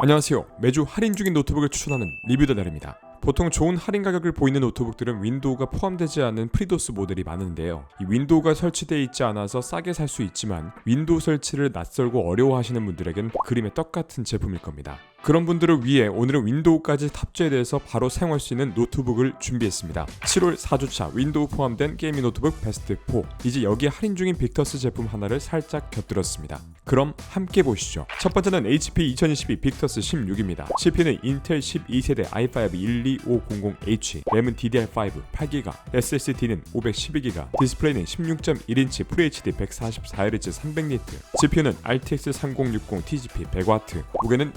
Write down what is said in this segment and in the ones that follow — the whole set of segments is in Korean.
안녕하세요. 매주 할인 중인 노트북을 추천하는 리뷰더날입니다. 보통 좋은 할인 가격을 보이는 노트북들은 윈도우가 포함되지 않은 프리도스 모델이 많은데요. 이 윈도우가 설치되어 있지 않아서 싸게 살 수 있지만 윈도우 설치를 낯설고 어려워하시는 분들에겐 그림의 떡 같은 제품일 겁니다. 그런 분들을 위해 오늘은 윈도우까지 탑재돼서 바로 사용할 수 있는 노트북을 준비했습니다. 7월 4주차 윈도우 포함된 게이밍 노트북 베스트 4. 이제 여기에 할인 중인 빅터스 제품 하나를 살짝 곁들였습니다. 그럼 함께 보시죠. 첫 번째는 HP 2022 빅터스 16입니다. CPU는 인텔 12세대 i5 12500H, 램은 DDR5 8GB, SSD는 512GB, 디스플레이는 16.1인치 FHD 144Hz 300니트, GPU는 RTX 3060 TGP 100W, 무게는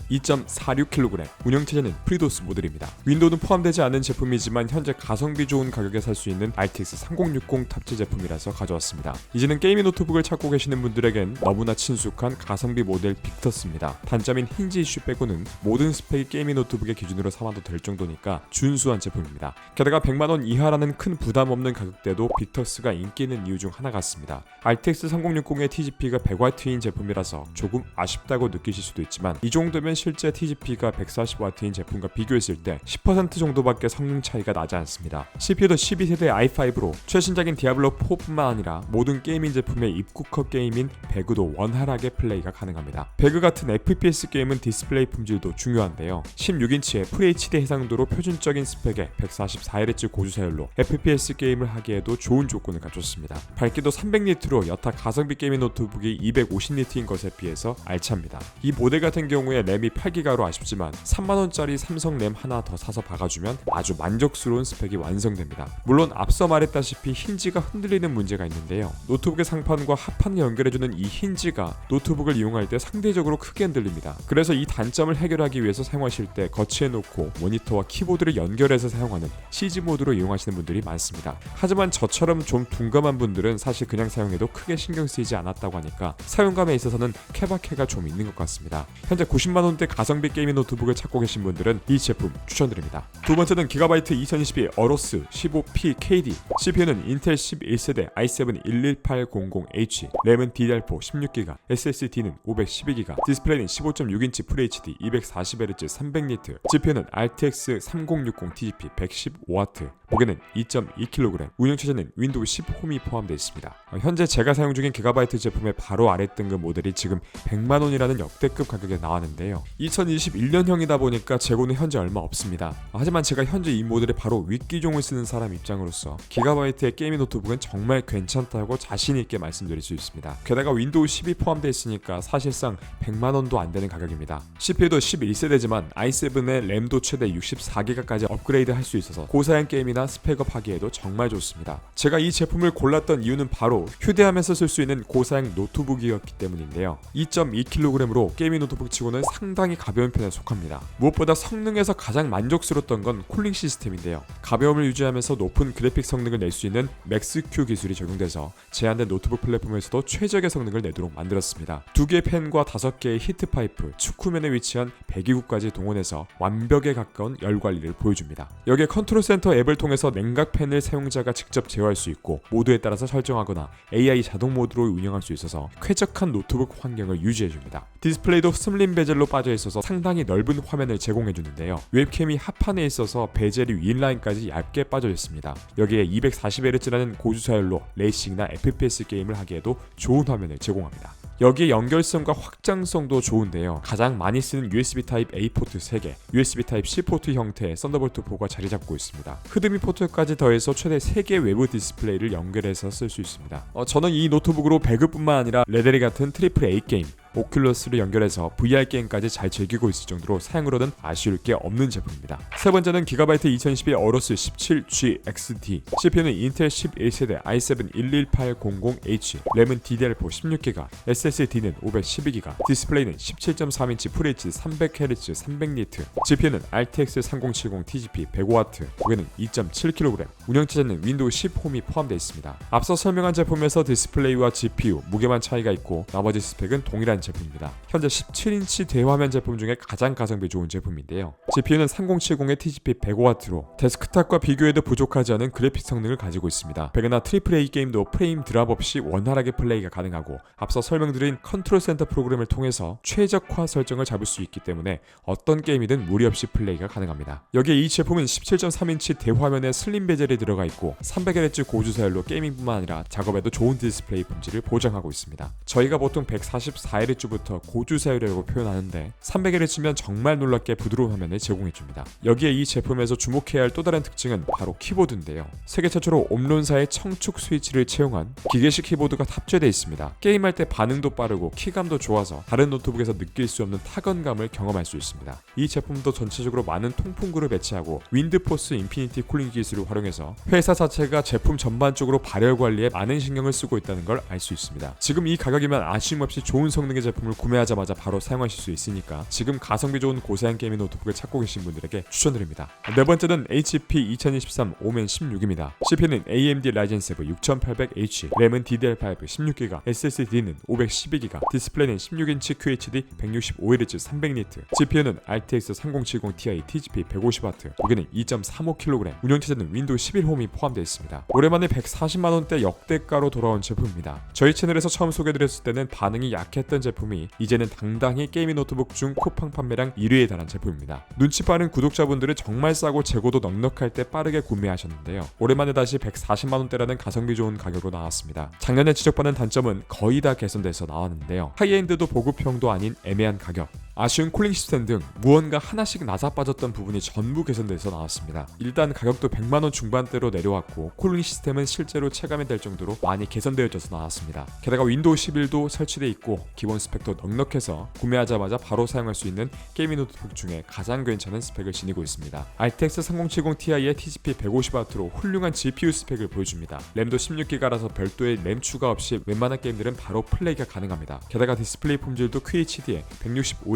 2.46kg, 운영체제는 프리도스 모델입니다. 윈도우는 포함되지 않은 제품이지만 현재 가성비 좋은 가격에 살 수 있는 RTX 3060 탑재 제품이라서 가져왔습니다. 이제는 게이밍 노트북을 찾고 계시는 분들에겐 너무나 친숙한 가성비 모델 빅터스입니다. 단점인 힌지 이슈 빼고는 모든 스펙이 게이밍 노트북의 기준으로 삼아도 될 정도니까 준수한 제품입니다. 게다가 100만원 이하라는 큰 부담 없는 가격대도 빅터스가 인기 있는 이유 중 하나 같습니다. RTX 3060의 TGP가 100W인 제품이라서 조금 아쉽다고 느끼실 수도 있지만 이 정도면 실제 TGP가 140W인 제품과 비교했을 때 10% 정도밖에 성능 차이가 나지 않습니다. CPU도 12세대 i5로 최신작인 디아블로 4뿐만 아니라 모든 게이밍 제품의 입구컷 게임인 배그도 원활하게 플레이가 가능합니다. 배그 같은 FPS 게임은 디스플레이 품질도 중요한데요. 16인치의 FHD 해상도로 표준적인 스펙의 144Hz 고주사율로 FPS 게임을 하기에도 좋은 조건을 갖췄습니다. 밝기도 300니트로 여타 가성비 게이밍 노트북이 250니트인 것에 비해서 알찹니다. 이 모델 같은 경우에 램이 8 기가로 아쉽지만 3만원짜리 삼성 램 하나 더 사서 박아주면 아주 만족스러운 스펙이 완성됩니다. 물론 앞서 말했다시피 힌지가 흔들리는 문제가 있는데요. 노트북의 상판과 하판을 연결해주는 이 힌지가 노트북을 이용할 때 상대적으로 크게 흔들립니다. 그래서 이 단점을 해결하기 위해서 사용하실 때 거치해 놓고 모니터와 키보드를 연결해서 사용하는 CG 모드로 이용하시는 분들이 많습니다. 하지만 저처럼 좀 둔감한 분들은 사실 그냥 사용해도 크게 신경 쓰이지 않았다고 하니까 사용감에 있어서는 케바케가 좀 있는 것 같습니다. 현재 90만 원대 가성비 게이밍 노트북을 찾고 계신 분들은 이 제품 추천드립니다. 두 번째는 기가바이트 2022 어로스 15P KD CPU는 인텔 11세대 i7 11800H 램은 DDR4 16GB SSD는 512GB 디스플레이는 15.6인치 FHD 240Hz 300니트 GPU는 RTX 3060 TGP 115W 무게는 2.2kg 운영체제는 윈도우 10 홈이 포함되어 있습니다. 어, 현재 제가 사용 중인 기가바이트 제품의 바로 아래 등급 모델이 지금 100만원이라는 역대급 가격에 나왔는데요. 2021년형이다 보니까 재고는 현재 얼마 없습니다. 어, 하지만 제가 현재 이 모델의 바로 윗기종을 쓰는 사람 입장으로서 기가바이트의 게이밍 노트북은 정말 괜찮다고 자신있게 말씀드릴 수 있습니다. 게다가 윈도우 10이 포함되어 있으니까 사실상 100만원도 안 되는 가격입니다. CPU도 11세대지만 i7의 램도 최대 64기가까지 업그레이드 할 수 있어서 고사양 게임이나 스펙업 하기에도 정말 좋습니다. 제가 이 제품을 골랐던 이유는 바로 휴대하면서 쓸 수 있는 고사양 노트북이었기 때문인데요. 2.2kg으로 게이밍 노트북 치고는 상당히 가벼운 편에 속합니다. 무엇보다 성능에서 가장 만족스러웠던 건 쿨링 시스템인데요. 가벼움을 유지하면서 높은 그래픽 성능을 낼 수 있는 맥스큐 기술이 적용돼서 제한된 노트북 플랫폼에서도 최적의 성능을 내도록 만들었습니다. 두 개의 팬과 다섯 개의 히트 파이프, 축구면에 위치한 배기구까지 동원해서 완벽에 가까운 열 관리를 보여줍니다. 여기에 컨트롤 센터 앱을 통해 서 냉각 팬을 사용자가 직접 제어할 수 있고 모드에 따라서 설정하거나 AI 자동 모드로 운영할 수 있어서 쾌적한 노트북 환경을 유지해줍니다. 디스플레이도 슬림 베젤로 빠져 있어서 상당히 넓은 화면을 제공해주는데요. 웹캠이 하판에 있어서 베젤이 윈라인까지 얇게 빠져 있습니다. 여기에 240Hz라는 고주사율로 레이싱이나 FPS 게임을 하기에도 좋은 화면을 제공합니다. 여기에 연결성과 확장성도 좋은데요. 가장 많이 쓰는 USB 타입 A 포트 3개, USB 타입 C 포트 형태의 썬더볼트 4가 자리 잡고 있습니다. HDMI 포트까지 더해서 최대 3개 외부 디스플레이를 연결해서 쓸 수 있습니다. 어, 저는 이 노트북으로 배그뿐만 아니라 레데리 같은 트리플 A 게임, 오큘러스를 연결해서 VR 게임까지 잘 즐기고 있을 정도로 사용으로는 아쉬울 게 없는 제품입니다. 세 번째는 기가바이트 2012 어로스 17G XT CPU는 인텔 11세대 i7 11800H 램은 DDR4 16GB SSD는 512GB 디스플레이는 17.3인치 FHD 300Hz 300니트 GPU는 RTX 3070 TGP 105W 무게는 2.7kg 운영체제는 윈도우 10 홈이 포함되어 있습니다. 앞서 설명한 제품에서 디스플레이와 GPU 무게만 차이가 있고 나머지 스펙은 동일한 구매한 제품입니다. 현재 17인치 대화면 제품 중에 가장 가성비 좋은 제품인데요. GPU는 3070의 TGP 105W로 데스크탑과 비교해도 부족하지 않은 그래픽 성능을 가지고 있습니다. 백이나 트리플 A 게임도 프레임 드랍 없이 원활하게 플레이가 가능하고 앞서 설명드린 컨트롤 센터 프로그램을 통해서 최적화 설정을 잡을 수 있기 때문에 어떤 게임이든 무리 없이 플레이가 가능합니다. 여기에 이 제품은 17.3인치 대화면에 슬림 베젤이 들어가 있고 300Hz 고주사율로 게이밍뿐만 아니라 작업에도 좋은 디스플레이 품질을 보장하고 있습니다. 저희가 보통 144Hz 부터 고주 사율이라고 표현하는데 300Hz면 정말 놀랍게 부드러운 화면을 제공해줍니다. 여기에 이 제품에서 주목해야 할 또 다른 특징은 바로 키보드인데요. 세계 최초로 옴론사의 청축 스위치를 채용한 기계식 키보드가 탑재되어 있습니다. 게임할 때 반응도 빠르고 키감도 좋아서 다른 노트북에서 느낄 수 없는 타건감을 경험할 수 있습니다. 이 제품도 전체적으로 많은 통풍구를 배치하고 윈드포스 인피니티 쿨링 기술을 활용해서 회사 자체가 제품 전반적으로 발열 관리에 많은 신경을 쓰고 있다는 걸 알 수 있습니다. 지금 이 가격이면 아쉬움 없이 좋은 성능의 제품을 구매하자마자 바로 사용하실 수 있으니까 지금 가성비 좋은 고사양 게이밍 노트북을 찾고 계신 분들에게 추천드립니다. 네 번째는 HP 2023 오멘 16입니다. CPU는 AMD Ryzen 7 6800H, 램은 DDR5 16GB, SSD는 512GB, 디스플레이는 16인치 QHD 165Hz 300니트, GPU는 RTX 3070 Ti TGP 150W, 무게는 2.35kg, 운영체제는 윈도우 11 홈이 포함되어 있습니다. 오랜만에 140만원대 역대가로 돌아온 제품입니다. 저희 채널에서 처음 소개드렸을 때는 반응이 약했던 제품 이 이제는 당당히 게이밍 노트북 중 쿠팡 판매량 1위에 달한 제품입니다. 눈치 빠른 구독자분들은 정말 싸고 재고도 넉넉할 때 빠르게 구매하셨는데요. 오랜만에 다시 140만원대라는 가성비 좋은 가격으로 나왔습니다. 작년에 지적받는 단점은 거의 다 개선돼서 나왔는데요. 하이엔드도 보급형도 아닌 애매한 가격, 아쉬운 쿨링 시스템 등 무언가 하나씩 나사 빠졌던 부분이 전부 개선돼서 나왔습니다. 일단 가격도 100만원 중반대로 내려왔고 쿨링 시스템은 실제로 체감이 될 정도로 많이 개선되어져서 나왔습니다. 게다가 윈도우 11도 설치돼 있고 기본 스펙도 넉넉해서 구매하자마자 바로 사용할 수 있는 게이밍 노트북 중에 가장 괜찮은 스펙을 지니고 있습니다. RTX 3070 Ti의 TGP 150W로 훌륭한 GPU 스펙을 보여줍니다. 램도 16GB라서 별도의 램 추가 없이 웬만한 게임들은 바로 플레이가 가능합니다. 게다가 디스플레이 품질도 QHD에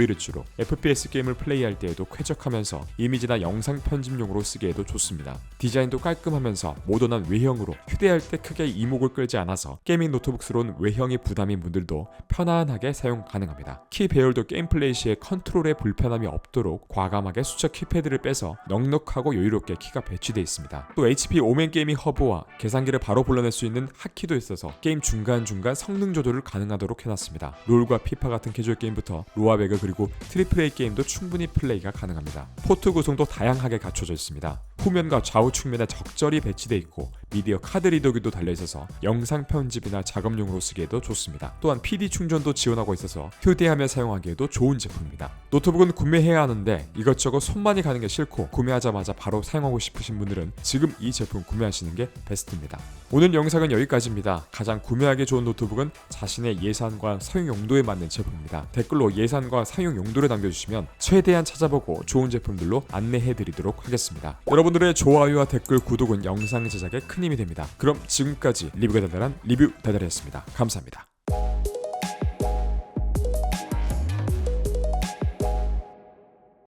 165Hz로 FPS 게임을 플레이할 때에도 쾌적하면서 이미지나 영상 편집용으로 쓰기에도 좋습니다. 디자인도 깔끔하면서 모던한 외형으로 휴대할 때 크게 이목을 끌지 않아서 게이밍 노트북스러운 외형이 부담인 분들도 편안하게 사용 가능합니다. 키 배열도 게임 플레이 시에 컨트롤에 불편함이 없도록 과감하게 수적 키패드를 빼서 넉넉하고 여유롭게 키가 배치되어 있습니다. 또 HP 오멘 게이밍 허브와 계산기를 바로 불러낼 수 있는 핫키도 있어서 게임 중간중간 성능 조절을 가능하도록 해놨습니다. 롤과 피파 같은 캐주얼 게임부터 로아 배그 그리고 트리플 A 게임도 충분히 플레이가 가능합니다. 포트 구성도 다양하게 갖춰져 있습니다. 후면과 좌우 측면에 적절히 배치되어 있고 미디어 카드 리더기도 달려 있어서 영상 편집이나 작업용으로 쓰기에도 좋습니다. 또한 PD 충전도 지원하고 있어서 휴대하며 사용하기에도 좋은 제품입니다. 노트북은 구매해야 하는데 이것저것 손만이 가는 게 싫고 구매하자마자 바로 사용하고 싶으신 분들은 지금 이 제품 구매하시는 게 베스트입니다. 오늘 영상은 여기까지입니다. 가장 구매하기 좋은 노트북은 자신의 예산과 사용 용도에 맞는 제품입니다. 댓글로 예산과 사용 용도를 남겨주시면 최대한 찾아보고 좋은 제품들로 안내해드리도록 하겠습니다. 여러분들의 좋아요와 댓글, 구독은 영상 제작에 큰 힘이 됩니다. 그럼 지금까지 리뷰가 달달한 리뷰 달달이었습니다. 감사합니다.